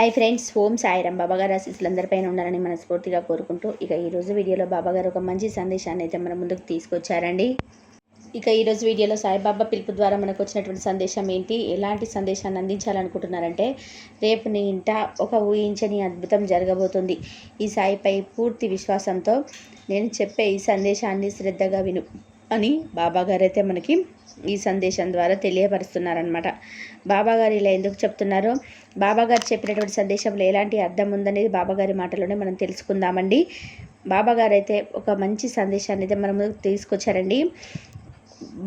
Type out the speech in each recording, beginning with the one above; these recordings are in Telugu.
హాయ్ ఫ్రెండ్స్ ఓం సాయిరామ్. బాబాగారు ఆశీస్సులందరిపైన ఉండాలని మనస్ఫూర్తిగా కోరుకుంటూ ఇక ఈరోజు వీడియోలో బాబాగారు ఒక మంచి సందేశాన్ని అయితే మన ముందుకు తీసుకొచ్చారండి. ఇక ఈరోజు వీడియోలో సాయిబాబా పిలుపు ద్వారా మనకు వచ్చినటువంటి సందేశం ఏంటి? ఎలాంటి సందేశాన్ని అందించాలనుకుంటున్నారంటే రేపు నీ ఇంట ఒక ఊహించని అద్భుతం జరగబోతుంది. ఈ సాయిపై పూర్తి విశ్వాసంతో నేను చెప్పే ఈ సందేశాన్ని శ్రద్ధగా విను. అని బాబాగారు అయితే మనకి ఈ సందేశం ద్వారా తెలియపరుస్తున్నారనమాట బాబాగారు ఇలా ఎందుకు చెప్తున్నారో? బాబాగారు చెప్పినటువంటి సందేశంలో ఎలాంటి అర్థం ఉందనేది బాబాగారి మాటలోనే మనం తెలుసుకుందామండి. బాబాగారు అయితే ఒక మంచి సందేశాన్ని అయితే మన ముందుకు తీసుకొచ్చారండి.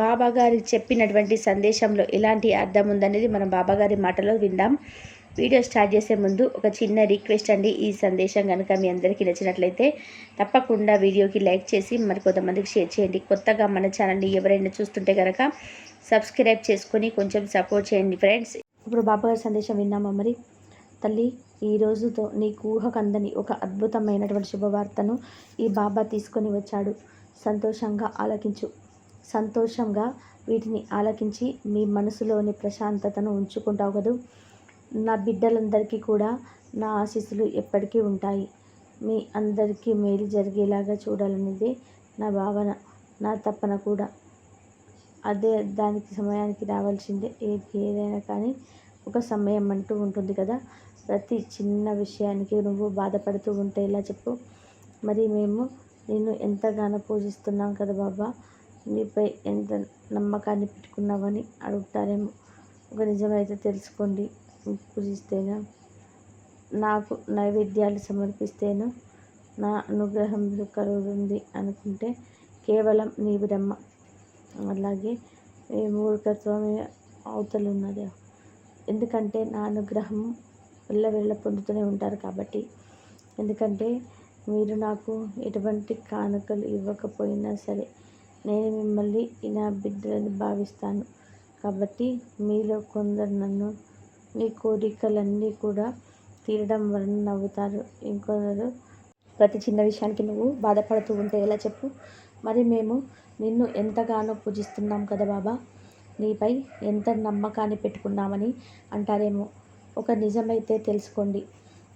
బాబాగారి చెప్పినటువంటి సందేశంలో ఎలాంటి అర్థం ఉందనేది మనం బాబాగారి మాటలో విందాం. వీడియో స్టార్ట్ చేసే ముందు ఒక చిన్న రిక్వెస్ట్ అండి. ఈ సందేశం కనుక మీ అందరికీ నచ్చినట్లయితే తప్పకుండా వీడియోకి లైక్ చేసి మరి కొంతమందికి షేర్ చేయండి. కొత్తగా మన ఛానల్ని ఎవరైనా చూస్తుంటే కనుక సబ్స్క్రైబ్ చేసుకొని కొంచెం సపోర్ట్ చేయండి ఫ్రెండ్స్. ఇప్పుడు బాబాగారి సందేశం విన్నామా మరి? తల్లి ఈ రోజుతో నీకు ఊహకందని ఒక అద్భుతమైనటువంటి శుభవార్తను ఈ బాబా తీసుకొని వచ్చాడు. సంతోషంగా ఆలకించు. సంతోషంగా వీటిని ఆలకించి మీ మనసులోని ప్రశాంతతను ఉంచుకుంటావు కదూ. నా బిడ్డలందరికీ కూడా నా ఆశీస్సులు ఎప్పటికీ ఉంటాయి. మీ అందరికీ మేలు జరిగేలాగా చూడాలనేది నా భావన నా తప్పన కూడా. అదే దానికి సమయానికి రావాల్సిందే. ఏది ఏదైనా కానీ ఒక సమయం అంటూ ఉంటుంది కదా. ప్రతి చిన్న విషయానికి నువ్వు బాధపడుతూ ఉంటే ఎలా చెప్పు? మరి మేము నిన్ను ఎంతగానో పూజిస్తున్నాం కదా బాబా. నీపై ఎంత నమ్మకాన్ని పెట్టుకున్నావని అడుగుతారేమో. ఒక నిజమైతే తెలుసుకోండి. పూజిస్తేనా? నాకు నైవేద్యాలు సమర్పిస్తేనో? నా అనుగ్రహం కలుగుతుంది అనుకుంటే కేవలం నీ బ్రహ్మ. అలాగే ఈ అవతలు అవతలున్నది. ఎందుకంటే నా అనుగ్రహం వెళ్ళ వెళ్ళ పొందుతూనే ఉంటారు కాబట్టి. ఎందుకంటే మీరు నాకు ఎటువంటి కానుకలు ఇవ్వకపోయినా సరే నేను మిమ్మల్ని నా బిడ్డలని భావిస్తాను. కాబట్టి మీలో కొందరు నన్ను మీ కోరికలన్నీ కూడా తీరడం వలన నవ్వుతారు. ఇంకొందరు ప్రతి చిన్న విషయానికి నువ్వు బాధపడుతూ ఉంటే ఎలా చెప్పు? మరి మేము నిన్ను ఎంతగానో పూజిస్తున్నాం కదా బాబా. నీపై ఎంత నమ్మకాన్ని పెట్టుకున్నామని అంటారేమో. ఒక నిజమైతే తెలుసుకోండి.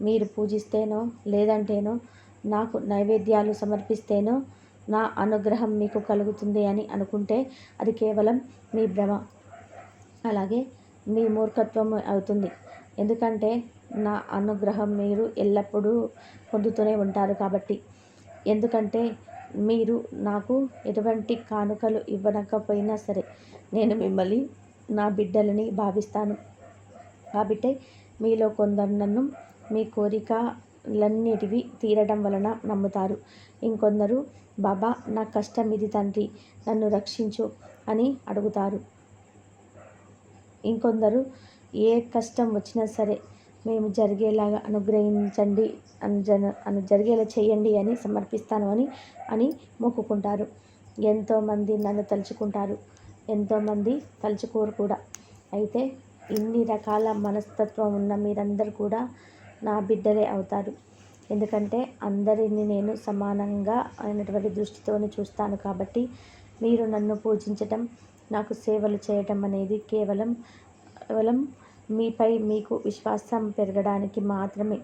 మీరు పూజిస్తేనో లేదంటేనో నాకు నైవేద్యాలు సమర్పిస్తేనో నా అనుగ్రహం మీకు కలుగుతుంది అని అనుకుంటే అది కేవలం మీ భ్రమ. అలాగే మీ మూర్ఖత్వం అవుతుంది. ఎందుకంటే నా అనుగ్రహం మీరు ఎల్లప్పుడూ పొందుతూనే ఉంటారు కాబట్టి. ఎందుకంటే మీరు నాకు ఎటువంటి కానుకలు ఇవ్వనకపోయినా సరే నేను మిమ్మల్ని నా బిడ్డలని భావిస్తాను. కాబట్టి మీలో కొందరు నన్ను మీ కోరికలన్నిటివి తీరడం వలన నమ్ముతారు. ఇంకొందరు బాబా నా కష్టం ఇది తండ్రి నన్ను రక్షించు అని అడుగుతారు. ఇంకొందరు ఏ కష్టం వచ్చినా సరే మేము జరిగేలాగా అనుగ్రహించండి జన అను జరిగేలా చేయండి అని సమర్పిస్తాను అని అని మొక్కుకుంటారు. ఎంతోమంది నన్ను తలుచుకుంటారు. ఎంతోమంది తలుచుకోరు కూడా. అయితే ఇన్ని రకాల మనస్తత్వం ఉన్న మీరందరూ కూడా నా బిడ్డలే అవుతారు. ఎందుకంటే అందరిని నేను సమానంగా అయినటువంటి దృష్టితోనే చూస్తాను కాబట్టి మీరు నన్ను పూజించటం నాకు సేవలు చేయటం అనేది కేవలం కేవలం మీపై మీకు విశ్వాసం పెరగడానికి మాత్రమే.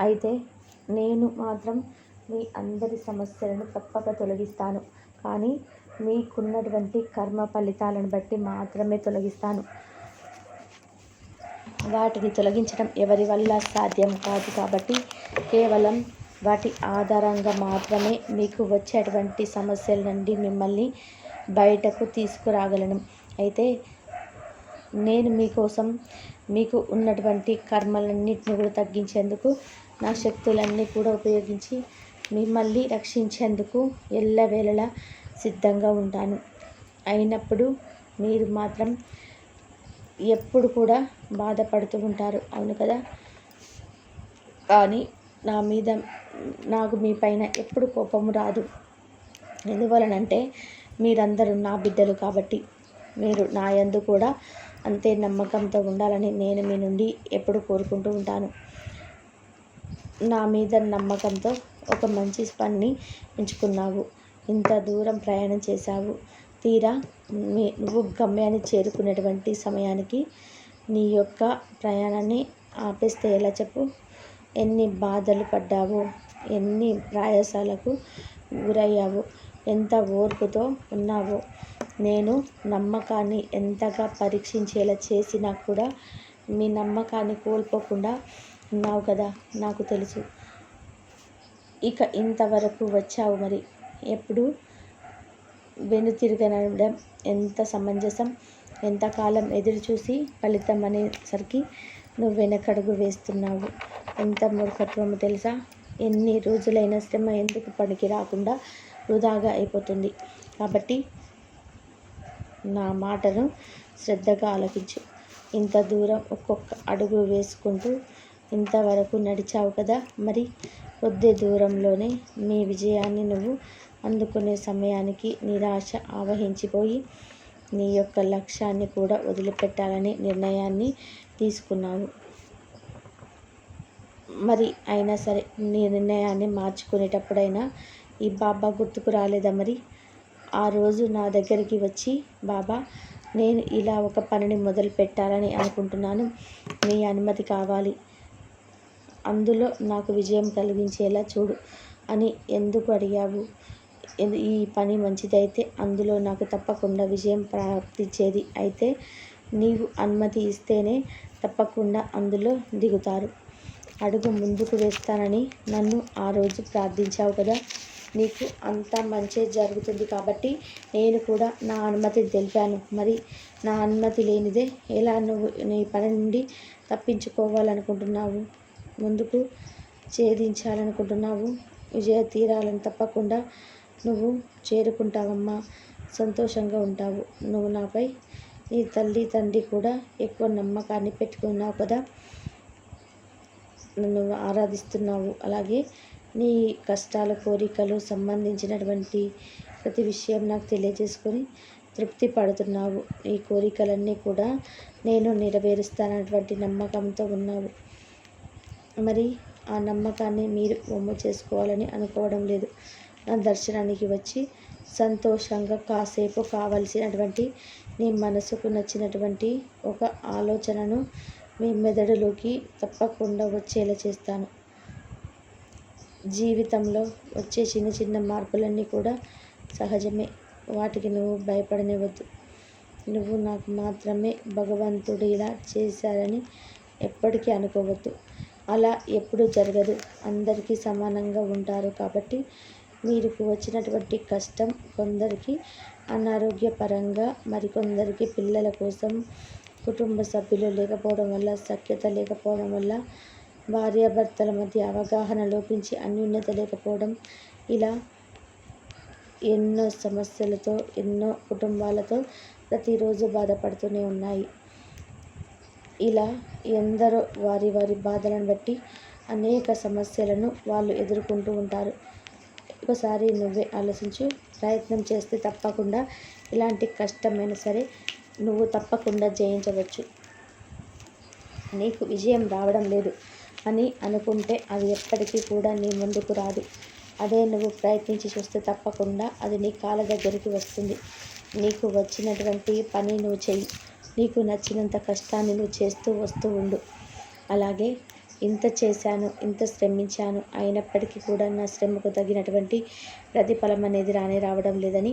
అయితే నేను మాత్రం మీ అందరి సమస్యలను తప్పక తొలగిస్తాను. కానీ మీకున్నటువంటి కర్మ ఫలితాలను బట్టి మాత్రమే తొలగిస్తాను. వాటిని తొలగించడం ఎవరి వల్ల సాధ్యం కాదు కాబట్టి కేవలం వాటి ఆధారంగా మాత్రమే మీకు వచ్చేటువంటి సమస్యల నుండి మిమ్మల్ని బయటకు తీసుకురాగలను. అయితే నేను మీకోసం మీకు ఉన్నటువంటి కర్మలన్నింటిని కూడా తగ్గించేందుకు నా శక్తులన్నీ కూడా ఉపయోగించి మిమ్మల్ని రక్షించేందుకు ఎల్లవేళలా సిద్ధంగా ఉంటాను. అయినప్పుడు మీరు మాత్రం ఎప్పుడు కూడా బాధపడుతూ ఉంటారు. అవును కదా? కానీ నా మీద నాకు మీ పైన ఎప్పుడు కోపము రాదు. ఎందువలనంటే మీరందరూ నా బిడ్డలు కాబట్టి మీరు నా యందు కూడా అంతే నమ్మకంతో ఉండాలని నేను మీ నుండి ఎప్పుడు కోరుకుంటూ ఉంటాను. నా మీద నమ్మకంతో ఒక మంచి పని ఎంచుకున్నావు. ఇంత దూరం ప్రయాణం చేశావు. తీరా మీ నువ్వు గమ్యాన్ని చేరుకునేటువంటి సమయానికి నీ యొక్క ప్రయాణాన్ని ఆపేస్తే ఎలా చెప్పు? ఎన్ని బాధలు పడ్డావు ఎన్ని ప్రయాసాలకు గురయ్యావు ఎంత ఓర్పుతో ఉన్నావో నేను నమ్మకాన్ని ఎంతగా పరీక్షించేలా చేసినా కూడా మీ నమ్మకాన్ని కోల్పోకుండా ఉన్నావు కదా నాకు తెలుసు. ఇక ఇంతవరకు వచ్చావు మరి. ఎప్పుడు? వెనుతిరగనడం ఎంత సమంజసం ఎంతకాలం ఎదురు చూసి ఫలితం అనేసరికి నువ్వు వెనకడుగు వేస్తున్నావు. ఎంత మూర్ఖత్వమో తెలుసా? ఎన్ని రోజులైన శ్రమ ఎందుకు పనికి రాకుండా వృధాగా అయిపోతుంది? కాబట్టి నా మాటను శ్రద్ధగా ఆలకించు. ఇంత దూరం ఒక్కొక్క అడుగు వేసుకుంటూ ఇంతవరకు నడిచావు కదా? మరి కొద్ది దూరంలోనే మీ విజయాన్ని నువ్వు అందుకునే సమయానికి నిరాశ ఆవహించిపోయి నీ యొక్క లక్ష్యాన్ని కూడా వదిలిపెట్టాలని నిర్ణయాన్ని తీసుకున్నావు మరి అయినా సరే నీ నిర్ణయాన్ని మార్చుకునేటప్పుడైనా ఈ బాబా గుర్తుకు రాలేదా మరి? ఆ రోజు నా దగ్గరికి వచ్చి బాబా నేను ఇలా ఒక పనిని మొదలు పెట్టాలని అనుకుంటున్నాను. మీ అనుమతి కావాలి. అందులో నాకు విజయం కలిగించేలా చూడు అని ఎందుకు అడిగావు? ఈ పని మంచిదైతే అందులో నాకు తప్పకుండా విజయం ప్రాప్తించేది. అయితే నీవు అనుమతి ఇస్తేనే తప్పకుండా అందులో దిగుతారు. అడుగు ముందుకు వేస్తానని నన్ను ఆ రోజు ప్రార్థించావు కదా. నీకు అంత మంచి జరుగుతుంది కాబట్టి నేను కూడా నా అనుమతి తెలిపాను. మరి నా అనుమతి లేనిదే ఎలా నువ్వు నీ పని నుండి తప్పించుకోవాలనుకుంటున్నావు? ముందుకు ఛేదించాలనుకుంటున్నావు? విజయ తీరాలను తప్పకుండా నువ్వు చేరుకుంటావమ్మా. సంతోషంగా ఉంటావు. నువ్వు నాపై నీ తల్లి తండ్రి కూడా ఎక్కువ నమ్మకాన్ని పెట్టుకున్నావు కదా. నన్ను ఆరాధిస్తున్నావు. అలాగే నీ కష్టాల కోరికలు సంబంధించినటువంటి ప్రతి విషయం నాకు తెలియజేసుకొని తృప్తి పడుతున్నావు. ఈ కోరికలన్నీ కూడా నేను నెరవేరుస్తానటువంటి నమ్మకంతో ఉన్నావు. మరి ఆ నమ్మకాన్ని మీరు ఒమ్ము చేసుకోవాలని అనుకోవడం లేదు. నా దర్శనానికి వచ్చి సంతోషంగా కాసేపు కావలసినటువంటి నీ మనసుకు నచ్చినటువంటి ఒక ఆలోచనను మీ మెదడులోకి తప్పకుండా వచ్చేలా చేస్తాను. జీవితంలో వచ్చే చిన్న చిన్న మార్పులన్నీ కూడా సహజమే. వాటికి నువ్వు భయపడనివ్వద్దు. నువ్వు నాకు మాత్రమే భగవంతుడు ఇలా చేశారని ఎప్పటికీ అనుకోవద్దు. అలా ఎప్పుడు జరగదు. అందరికీ సమానంగా ఉంటారు కాబట్టి మీరు వచ్చినటువంటి కష్టం కొందరికి అనారోగ్యపరంగా మరికొందరికి పిల్లల కోసం కుటుంబ సభ్యులు లేకపోవడం వల్ల సఖ్యత లేకపోవడం వల్ల భార్యాభర్తల మధ్య అవగాహన లోపించి అన్యూన్యత లేకపోవడం ఇలా ఎన్నో సమస్యలతో ఎన్నో కుటుంబాలతో ప్రతిరోజు బాధపడుతూనే ఉన్నాయి. ఇలా ఎందరో వారి వారి బాధలను బట్టి అనేక సమస్యలను వాళ్ళు ఎదుర్కొంటూ ఉంటారు. ఒకసారి నువ్వే ఆలోచించు. ప్రయత్నం చేస్తే తప్పకుండా ఇలాంటి కష్టమైన సరే నువ్వు తప్పకుండా జయించవచ్చు. నీకు విజయం రావడం లేదు అని అనుకుంటే అది ఎప్పటికీ కూడా నీ ముందుకు రాదు. అదే నువ్వు ప్రయత్నించి చూస్తే తప్పకుండా అది నీ కాళ్ళ దగ్గరికి వస్తుంది. నీకు వచ్చినటువంటి పని నువ్వు చెయ్యి. నీకు నచ్చినంత కష్టాన్ని నువ్వు చేస్తూ వస్తూ ఉండు. అలాగే ఇంత చేశాను ఇంత శ్రమించాను అయినప్పటికీ కూడా నా శ్రమకు తగినటువంటి ప్రతిఫలం అనేది రానే రావడం లేదని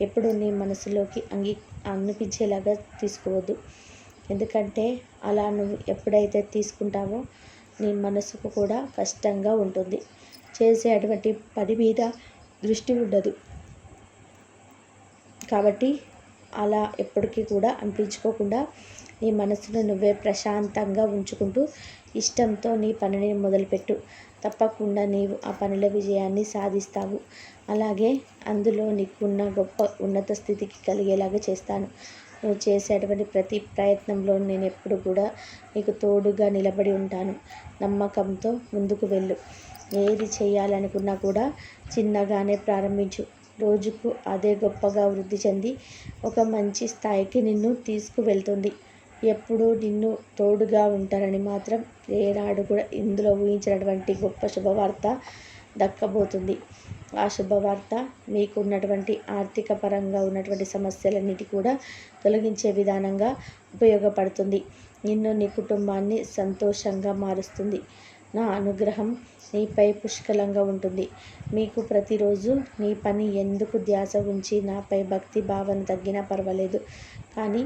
ఎప్పుడు నీ మనసులోకి అంగీ అనిపించేలాగా తీసుకోవద్దు. ఎందుకంటే అలా నువ్వు ఎప్పుడైతే తీసుకుంటావో నీ మనసుకు కూడా కష్టంగా ఉంటుంది. చేసే అటువంటి పని మీద దృష్టి ఉండదు. కాబట్టి అలా ఎప్పటికీ కూడా అనిపించుకోకుండా నీ మనసును నువ్వే ప్రశాంతంగా ఉంచుకుంటూ ఇష్టంతో నీ పనిని మొదలుపెట్టు. తప్పకుండా నీవు ఆ పనిలో విజయాన్ని సాధిస్తావు. అలాగే అందులో నీకున్న గొప్ప ఉన్నత స్థితికి కలిగేలాగా చేస్తాను. నువ్వు చేసేటువంటి ప్రతి ప్రయత్నంలో నేను ఎప్పుడు కూడా నీకు తోడుగా నిలబడి ఉంటాను. నమ్మకంతో ముందుకు వెళ్ళు. ఏది చేయాలనుకున్నా కూడా చిన్నగానే ప్రారంభించు. రోజుకు అదే గొప్పగా వృద్ధి చెంది ఒక మంచి స్థాయికి నిన్ను తీసుకువెళ్తుంది. ఎప్పుడూ నిన్ను తోడుగా ఉంటారని మాత్రం ఏనాడు కూడా ఇందులో ఊహించినటువంటి గొప్ప శుభవార్త దక్కబోతుంది. ఆ శుభవార్త మీకు ఉన్నటువంటి ఆర్థిక పరంగా ఉన్నటువంటి సమస్యలన్నిటి కూడా తొలగించే విధానంగా ఉపయోగపడుతుంది. నిన్ను నీ కుటుంబాన్ని సంతోషంగా మారుస్తుంది. నా అనుగ్రహం నీపై పుష్కలంగా ఉంటుంది. మీకు ప్రతిరోజు నీ పని ఎందుకు ధ్యాస ఉంచి నాపై భక్తి భావన తగ్గినా పర్వాలేదు. కానీ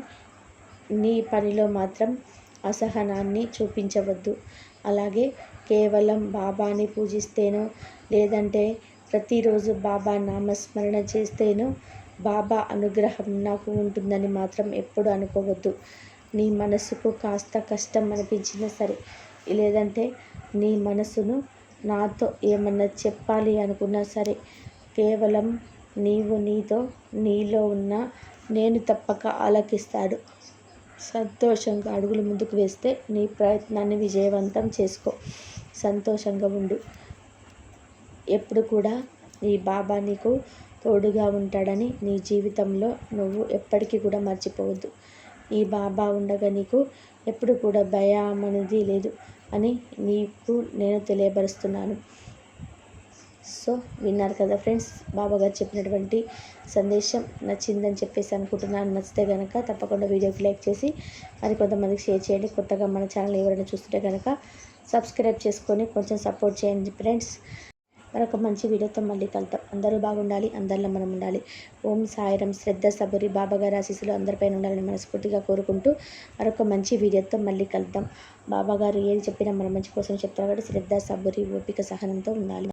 నీ పనిలో మాత్రం అసహనాన్ని చూపించవద్దు. అలాగే కేవలం బాబాని పూజిస్తేనో లేదంటే ప్రతిరోజు బాబా నామస్మరణ చేస్తేనో బాబా అనుగ్రహం నాకు ఉంటుందని మాత్రం ఎప్పుడు అనుకోవద్దు. నీ మనసుకు కాస్త కష్టం అనిపించినా సరే లేదంటే నీ మనసును నాతో ఏమన్నా చెప్పాలి అనుకున్నా సరే కేవలం నీవు నీతో నీలో ఉన్న నేను తప్పక ఆలకిస్తాడు. సంతోషంగా అడుగులు ముందుకు వేస్తే నీ ప్రయత్నాన్ని విజయవంతం చేసుకో. సంతోషంగా ఉండు. ఎప్పుడు కూడా ఈ బాబా నీకు తోడుగా ఉంటాడని నీ జీవితంలో నువ్వు ఎప్పటికీ కూడా మర్చిపోవద్దు. ఈ బాబా ఉండగా నీకు ఎప్పుడు కూడా భయం అనేది లేదు అని నీకు నేను తెలియపరుస్తున్నాను. సో విన్నారు కదా ఫ్రెండ్స్ బాబా గారు చెప్పినటువంటి సందేశం నచ్చిందని చెప్పేసి అనుకుంటున్నాను. నచ్చితే కనుక తప్పకుండా వీడియోకి లైక్ చేసి మరి కొంతమందికి షేర్ చేయండి. కొత్తగా మన ఛానల్ ఎవరైనా చూస్తుంటే కనుక సబ్స్క్రైబ్ చేసుకొని కొంచెం సపోర్ట్ చేయండి ఫ్రెండ్స్. మరొక మంచి వీడియోతో మళ్ళీ కలుద్దాం. అందరూ బాగుండాలి అందరిలో మనం ఉండాలి. ఓం సాయిరం శ్రద్ధ సబరి బాబాగారి ఆశీస్సులు అందరిపైన ఉండాలని మనస్ఫూర్తిగా కోరుకుంటూ మరొక మంచి వీడియోతో మళ్ళీ కలుద్దాం. బాబాగారు ఏది చెప్పినా మన మంచి కోసం చెప్తారు కాబట్టి శ్రద్ధ సబరి ఓపిక సహనంతో ఉండాలి.